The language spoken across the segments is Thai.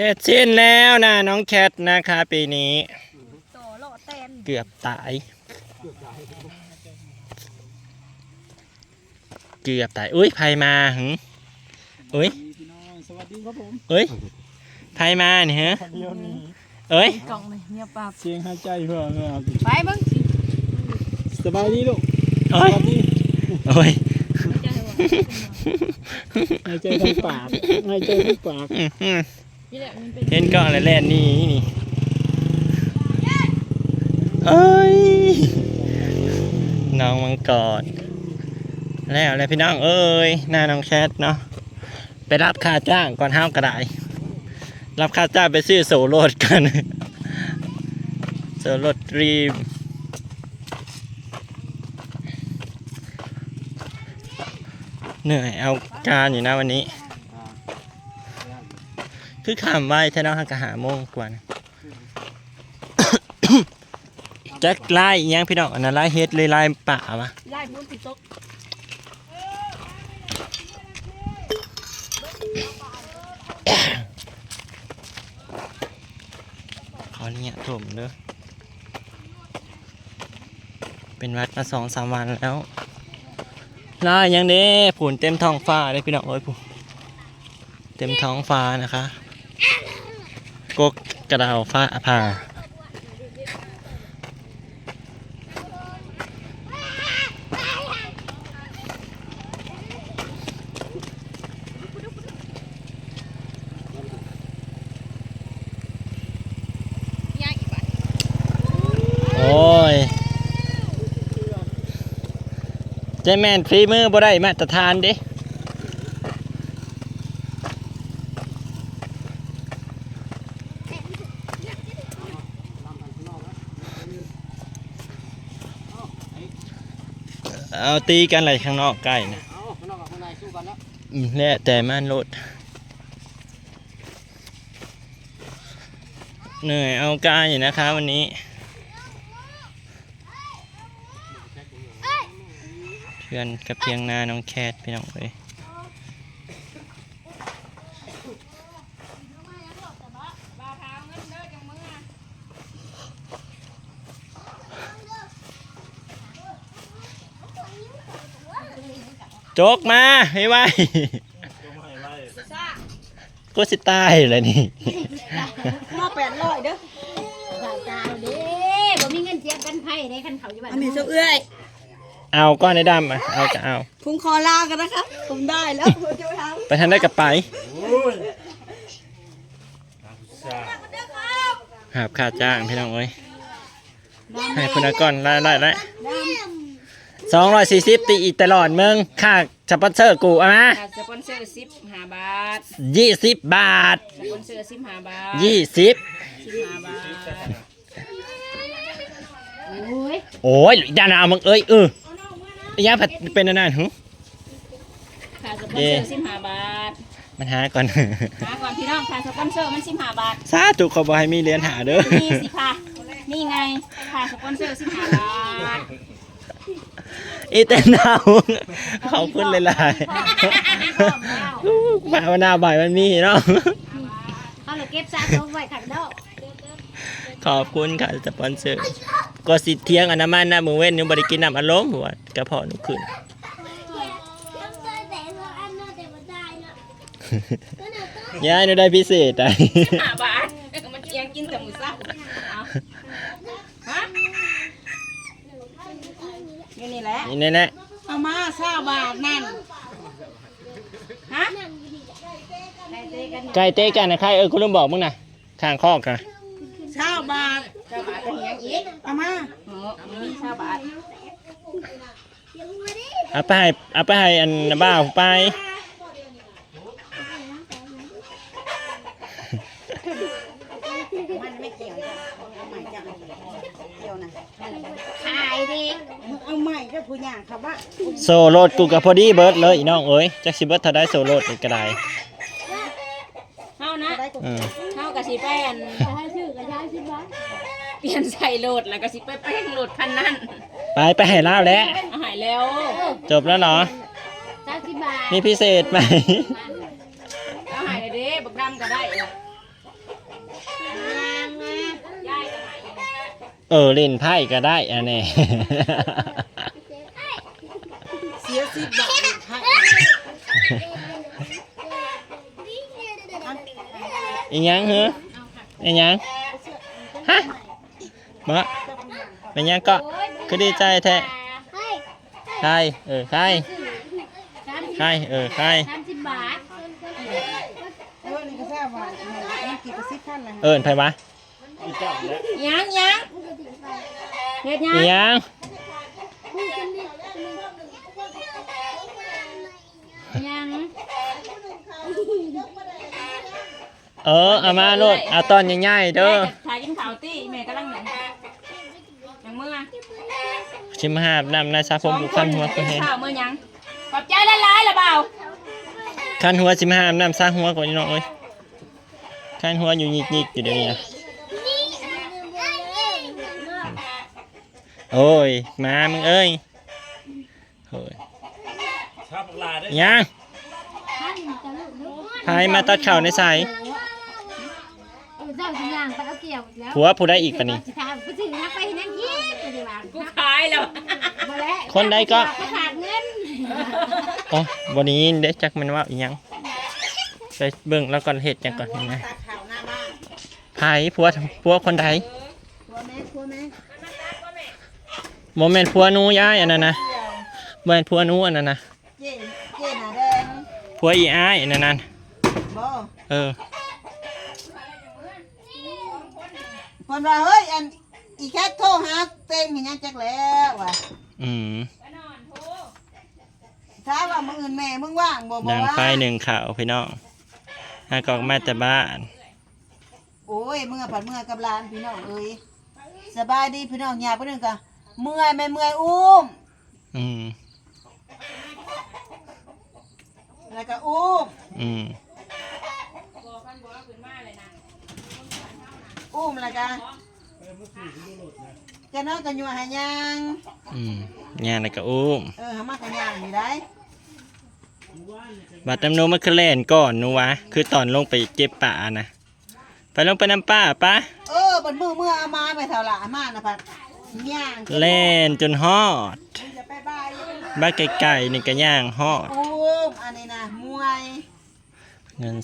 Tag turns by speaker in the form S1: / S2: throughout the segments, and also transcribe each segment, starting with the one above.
S1: เสร็จสิ้นแล้วนะน้องแคทนะคะปีนี้
S2: โตโลเตน
S1: เกือบตาย เกือบตาย อุ้ยไพมาหึอุ้ย
S3: พี่น้องสวัสดีครับผม
S1: เอ้ยไพมาเนี่ยฮะ
S3: คนเดียวนี้
S1: เอ้ย
S2: กล่องเลยเมียปลา
S3: เสียงหายใจเพื่อเพื่อ
S2: ไปเบิ้ง
S3: สบายดีลูกส
S1: เอ้ย
S3: วัสดี
S1: โอ้ย
S3: หายใจทางปากหายใจทางปาก
S1: อื้อหือ
S2: นี่แหละมันเป็น
S1: เห็นก็อะไรแล่นนี่นี่เอ้ยน้องมังกรแล้วอะไรพี่น้องเอ้ยหน้าน้องแชทเนาะไปรับค่าจ้างก่อนห้าวกระไดรับค่าจ้างไปซื้อโซโลดกันโซโลดรีมเหนื่อยเอาการอยู่นะวันนี้ คือขำไว้ถ้าน้องหักกะหาโมงกว่านะจักไล่อิหยังพี่น้องอันนั้นไล่เฮ็ดเลยไล่ป่าวะ
S2: ไล่บุญติดตก
S1: ขอเนี่ยถมเด้อเป็นวัดมาสองสามวันแล้วไล่ยังเด้ผุนเต็มท้องฟ้าเลยพี่น้องเอ้ยผุนเต็มท้องฟ้านะคะ กกกระดาวฟ้าผ่าโอ้ยเจแมนฟรีมือบ่ได้มาตรฐานเด้ เอาตีกันอะไรข้างนอกใกล้นะ
S3: เอาข้างนอกกับข้างในสู้กันแล้ว
S1: อืมแน่แต่มันรถเหนื่อยเอากายอยู่นะคะวันนี้เพื่อนกับเพียงนาน้องแคทพี่น้องเลย จกมาให้ไวก็สิตายเลยนี่
S2: หม้อแปดร้อยเด้อ
S4: ข่าวเจ้าเด้บ่มีเงินเจียมกันไผ่ได้คันเขาอยู่บ้าน
S2: อันนี้เสื้อเอื้อย
S1: เอาก้อนในดำอะเอาก็เอา
S2: พุงคอลากันนะคะผมได้แล้วผมจะไปท
S1: ไปทันได้กับไปหาบค่าจ้างพี่น้องเอ้ยให้คุณอากรไล่ไล่ไล่ สองร้อยสี่สิบตีอีกตลอดมึงค่าสปอนเซอร์กูเอามาำ
S2: สปอนเซอร์สิบห้าบาท
S1: ยี่สิบบาท
S2: สปอนเซอร์สิบห้าบาท
S1: ยี่สิบ
S2: สิบห้าบาท
S4: โอ้ย
S1: โอ้ยดานามึงเอ้ยเออไอ้ยาผัดเป็นอันนั้นหึ
S2: ค่าสปอนเซอร์สิบห้าบาท
S1: มันหาก่อน
S2: หาก่อนพี่น้องค่าสปอนเซอร์มันสิบห้าบาท
S1: สาธุขอบอกให้มีเหรียญหาเด้อ
S2: นี่สิค่ะนี่ไงค่าสปอนเซอร์สิบห้าบาท
S1: อีเต้นดาวขอบคุณหลายๆภาวนาบ่ายมันมีเนาะ
S4: เอาเลยเก็บซะสมไว้ขันดอก
S1: ขอบคุณค่ะสปอนเซอร์ก็สิเที่ยงอันน้ำมันนะมือเว้นยังบริกินน้ำอารมณ์หัวกระเพาะหนุขึ้นยายหนูได้พิเศษอะ
S2: ห้าบาทมันยังกินแต่หมูสับเอาฮะอยู่ นี่แหละ
S1: นี่แน่
S2: เอามาเศร้าบาทนั่น ฮะ
S1: ๆไก่เต้กันนะใครเออคุณลุงบอกมึงนะข้างคอกนะ
S2: เศร้าบาทเศร้าบาทเป็นยังอีกเอามาโอ้มีเศร้าบาท
S1: เอาไปให้เอาไปให้อันน่ะบ้าวไป
S2: เอาใหม่ก็ผู้ย่างครับว่า
S1: โซโลดกูกับพอดีเบิร์ดเลยอีน้องเอ้ยจักสิเบิร์ดถ้าได้โซโลดอีก็ได้
S2: เฮานะ
S1: อืม
S2: เฮากับสิแปอัน
S4: ให้ชื่อก็ย้ายสิบ่
S2: เปลี่ยนใส่โหลดแล้วก็สิไปแป้งโหลดพันนั่น
S1: ไปไปให้ลาวแล้ว
S2: หายแล้ว
S1: จบแล้วเหรอ
S4: จ้าสิบาท
S1: มีพิเศษไหม
S2: หายเลยเด้บักดำก็ได้ล่ะ ยายก็
S1: เออเล่นไพ่ก็ได้อันนี้
S5: เสียสิบบาทให้
S1: อีหยังเหรออีหยังฮะมาเป็นหยังก็คือดีใจแท้ใครเออใครใครเออใคร
S2: สามสิบบาท
S5: เออนี่ก็ทราบว่ามันกี่กระซิบขั้นเลย
S1: เอินไผวะ
S2: ยังยัง เฮ็ดยัง
S1: อีหยัง
S2: ยัง
S1: เออเอามาโลดเอาตอนใหญ่ๆเด้อ
S2: ถ่ายกินข้าวตี้แม่กำลังหนังยังเมื่อ
S1: ชิมหาบนำนายชาผมบุกคันหัวก็เห็น
S2: ข้าวเมื่อยังขอบใจละลายละเบา
S1: คันหัวชิมหาบนำซาหัวก่อนนี่น้องเอ้ยคันหัวอยู่หยิกๆอยู่เดี๋ยวนี้ โอ้ย มามึงเอ้ยโอ้ย
S3: ชอบลาได้
S1: ยังพายมาตัดเข่าในสาย
S2: เจ้าสิยางไปเอาเกี่ยวแล้ว
S1: ผัวผู้ได้อีกปะนี่
S2: สิถามไปถึงนักไปนั่นยี่จะได้ว่ากูขายแล้วมาแล้ว
S1: คนใดก็
S2: ขาดเงิน
S1: โอ้วันนี้เด็กจักมันว่าอีหยังไปเบิ่งแล้วก่อนเห็ดจังก่อนนะ
S5: ตาขาวหน้าบ้าน
S1: พายผัวผัวคนใด
S5: กลัวแม่กลัวแม่
S1: โมเมนต์ผัวหนูย้ายอันนั้นนะโมเมนต์ผัวหนูอันนั้นนะ
S5: เจ๊เจ๊หน้าแดง
S1: ผัวอีอ้ายอันนั้นนะ
S5: บ่
S1: เออ
S5: เพิ่นว่าเฮ้ยอันอีแคทโทรหาเต็มเห็นยังจักแล้วว่ะ
S1: อืม
S5: ถามว่ามื้ออื่นแม่มึงว่างบ่บ่
S1: ดัง
S5: ว่าง
S1: ไฟหนึ่งข่าวพี่น้องหากออกมาแต่บ้าน
S5: โอ้ยเมื่อผัดเมื่อกับหลานพี่น้องเอ้ยสบายดีพี่น้องอย่าไปนึงกะ เมื่อยแม่เมื่อยอุ้ม
S1: อืม
S5: แล้วก็อุ้ม
S1: อืม
S5: อุ้มแล้วก็จะนอนกันอยู่หายัง
S1: อืมงานอะไรก็อุ้ม
S5: เออหามากันยังอยู่ได้
S1: บัดน้ำนมมันคือแล่นก่อนหนูวะ คือตอนลงไปเก็บป่านะ ไปลงไปน้ำป้าปะ
S5: เออบัดมือเมื่อเอามาไปเท่าละอามานะพัด ย่าง
S1: แล่นจนฮอด
S5: จะไปบาย
S1: บ้านไก่ๆนี่ก็ย่างฮอด
S5: อุ้มอันนี้นะมวย
S1: เงิน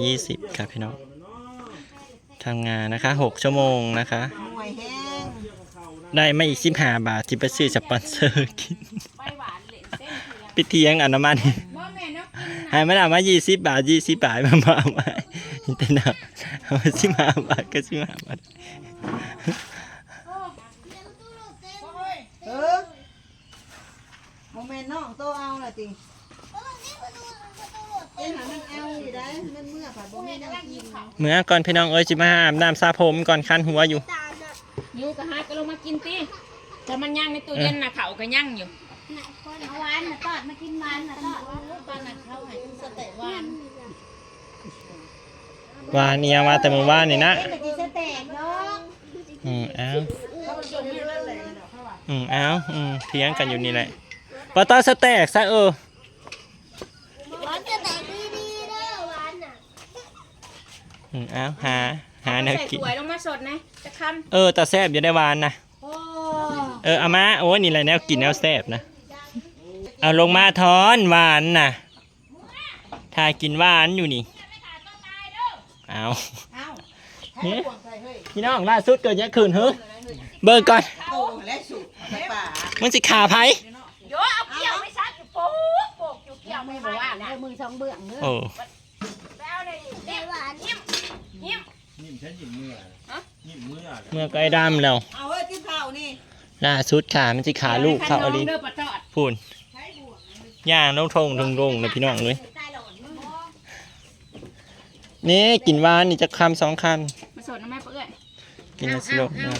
S1: 220ครับพี่น้องทำงานนะคะ 6 ชั่วโมงนะคะ
S5: มวยแห้ง
S1: ได้มาอีก15บาทที่ไปซื้อสปอนเซอร์กิน
S2: ไปหวานเหลนเส้นคือยัง
S1: ไปเทียงอันน้ำมัน
S2: บ่แม่นเนาะกิน
S1: ให้มันเอามา20บาท20บาทมามาเอามาแต่เนาะเอามา15บาทก็15บาท
S5: เออ โมเมนต์น้องโตเอาละติเอ็นหามันเอาอยู่ได้มันเมื่อผัดบ่แม่นเอากิน
S1: เมื่อก่อนพี่น้องเอ้ยจิมาอาบน้ำสระผมก่อนคันหัวอยู่
S2: อยู่ก็หาก็ลงมากินติแต่มันย่างในตู้เย็นน่ะเขาก็ย่างอยู่
S4: คนเอาหวานน่ะตอดมากินหวานน่ะตอด
S5: ปานนั้นเขาให้สเตะหวาน
S1: วานนี่ยังมาแต่เมื่อวานนี่นะ
S4: เอ็นกินสเต็กเนาะ
S1: อืมเอา
S5: เขามันจมอยู่แล้วแหละเนาะเขาว่า
S1: อืมเอาอืมเถียงกันอยู่นี่แหละ ปะตอสแต็กซะเออ
S4: หวานจะแตกดีๆเด้อหวานน่ะ
S1: อืมเอาหาหาแนว
S2: ใส่
S1: กิน
S2: ถ้วยลงมาสดนะจะค
S1: เออแต่แซบอย่าได้หวานนะำ
S2: โอ้
S1: เออเอามาโอ้ยนี่แหละแนวกินแนวแซบนะ เอาลงมาทอนหวานน่ะถ้ากินหวานอยู่นี่ เอา
S5: เอาให้มันห่วงใส่เฮ้ย
S1: พี่น้องล่าสุดเกิดยังคืนเฮ้ยเบิกก่อน
S5: โตและสุดในป่า
S1: มึงสิขาไผ
S2: โยเอาเกี่ยวไม่ซักอยู่โป๊กโป๊กอยู่เกี่ยวไม่บอกว่านะ
S4: มือสองเบื้องเด้อ
S1: โอ้
S2: แล้วเลย
S4: เด้อหวาน
S2: ยิ้ม
S3: ยิ้มฉันยิ้มเมื่อยิ้มเมื่อ
S1: เมื่อไก่ดำแล้ว
S5: เอาเฮ้ยที่เผานี่
S1: ล่าสุดขามันสิขาลูกเขาเอาดิ
S2: เด้อปะจอด
S1: พูนย่างลงทงทงลงเลยพี่น้องเลยนี่กินหวานนี่จะคำสองค
S2: มาสดนะแม่เปื่อยำ
S1: กินแล้วสิโลกนะ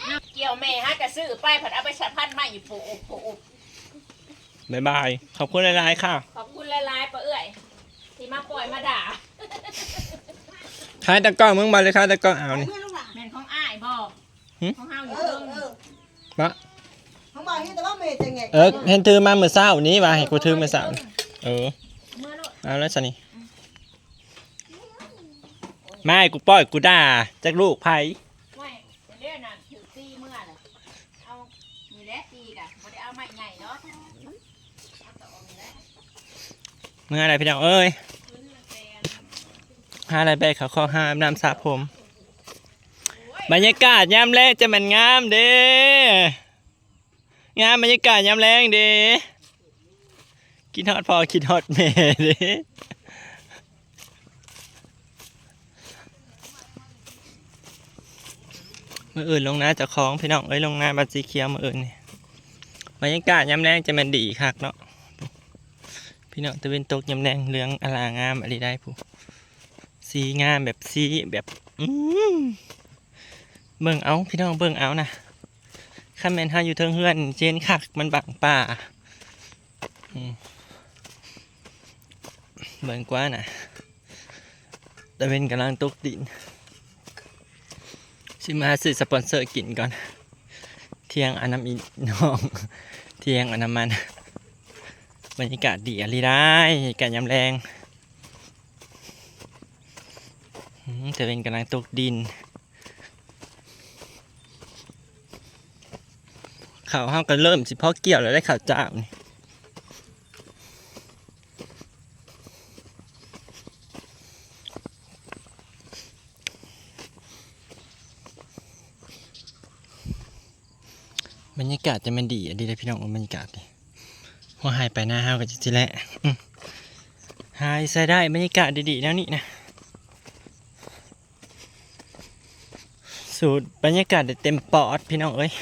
S1: ครับ
S2: เกี่ยวแม่ฮะกระซื้อไปผัดเอาไปสัพันมาอยู่ปูอบปูอบ
S1: บายบาย ขอบคุณหลายๆค่ะ
S2: ขอบคุณหลายๆปะเอื่อยที่มาปล่อยมาด่า
S1: ท้ายตะกร้อมึงมาเลยค่ะตะกร้อเอานี่
S5: ไม่
S2: มนของอ้ายบ
S1: อก
S2: ของเฮาอ
S5: ยู่
S2: เพิ่ง
S1: มา
S5: ของบอกให้แต่ว่าเมย์จะไง
S1: เออเห็นถือมาเมื่อเช้านี้ว่าให้กูถือเมื่อเช้านี่เออ
S2: เอา
S1: แล้วสนี่ไม่กูปล่อยกูด่าจากลูกไผ่
S2: เมื่
S1: อไรพี่น้องเอ้ยห้าไรไปเขาข้อห้ามน้ำสระผม บรรยากาศยามแรงจะมันงามเด้งามบรรยากาศยามแรงเด้กินฮอดพอกินฮอดแม่เด้มื่ออื่นลงนาจะคล้องพี่น้องเอ้ยลงนานบัดสีเขียวมื่ออื่นเนี่ย บรรยากาศยามแรงจะมันดีคักเนาะพี่น้องตะเวนตกยามแรงเหลืองอลางามอะไรได้ผู้สีงามแบบสีแบบอืเบิ่งเอาพี่น้องเบิ่งเอานะข้าแมนห้าอยู่เทิงเฮือนเจนคักมันบังป่าเบิ่งกว่านะตะเวนกำลังตกดินสิมาซื้อสปอนเซอร์กินก่อน เที่ยงอันน้ำอีน้อง เที่ยงอน้ำมัน บรรยากาศดีอะไรได้แกาศยำแรงจะเป็นกำลังตกดินข่าวห้ามกันเริ่มสิพ่อเกี่ยวแล้วได้ข่าวจ้าเนี่ รรยากาศจะมันดีอะดีเลยพี่น้องบรรยากาศดิหัวหายไปหน้าห้าวกันจิแหละหายใส่ได้บรรยากาศดีๆแล้วนี่นะสูตรบรรยากาศเต็มปอดพี่น้องเอ้ย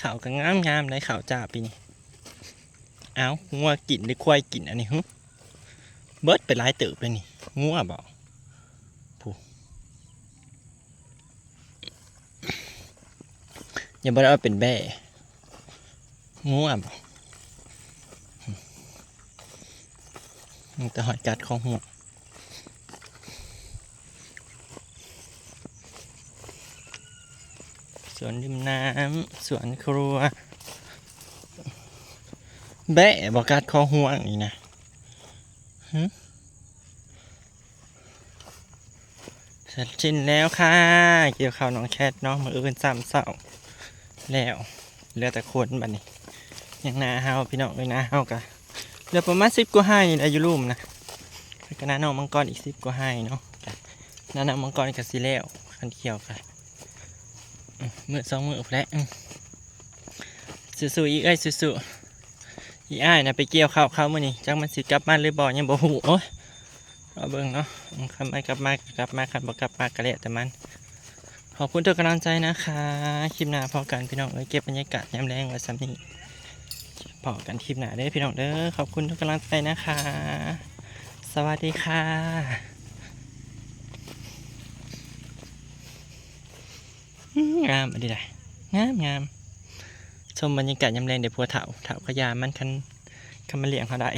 S1: ข่าวก็งามงามได้ข่าวจ่าปีนี้เอางัวกินหรือควายกินอันนี้ฮึเบิร์ดไปหลายเติบเลยนี่งัวบอก อย่าบอกว่าเป็นแบ่งัวบอกมันจะหอดกัดของหัวสวนริมน้ำสวนครัว แบะบอกกัดคอห่วงนี่นะเสร็จชิ้นแล้วค่ะ เกี่ยวข้าวน้องแคทเนาะมืออื่นสามเสา แล้วเหลือแต่คนบัดนี้ยังนาเฮาพี่น้องเลยนะเฮากะเหลือประมาณสิบกว่าให้นี่อายุรุ่มนะแล้วก็น้าน้องมังกรอีกสิบกว่าให้เนาะน้าน้องมังกรกับสีแล้วคันเขียวค่ะมือสองมือแล้วสู้ๆอีกเอ้ยสู้ๆอีอ้ายนะไปเกี่ยวข้าวเข้ามื่อนี้จังมันสิกลับมาหรือบ่ยังบ่หูโอ้ยเอาเบิ่งเนาะคันไม่กลับมากลับมาคันบ่กลับมากระเละแต่มัน ขอบคุณทุกกำลังใจนะคะ คลิปหน้าพอกันพี่น้องเอ้ยเก็บบรรยากาศยามแรงไว้ซ้ำนี้พอกันคลิปหน้าเด้อพี่น้องเด้อขอบคุณทุกกำลังใจนะคะ สวัสดีค่ะงามอันนี้ได้งามงามชมบรรยากาศยามแรงเดี๋ยวพัวเถาเถาขยามันคันคันมาเลี้ยงเขาได้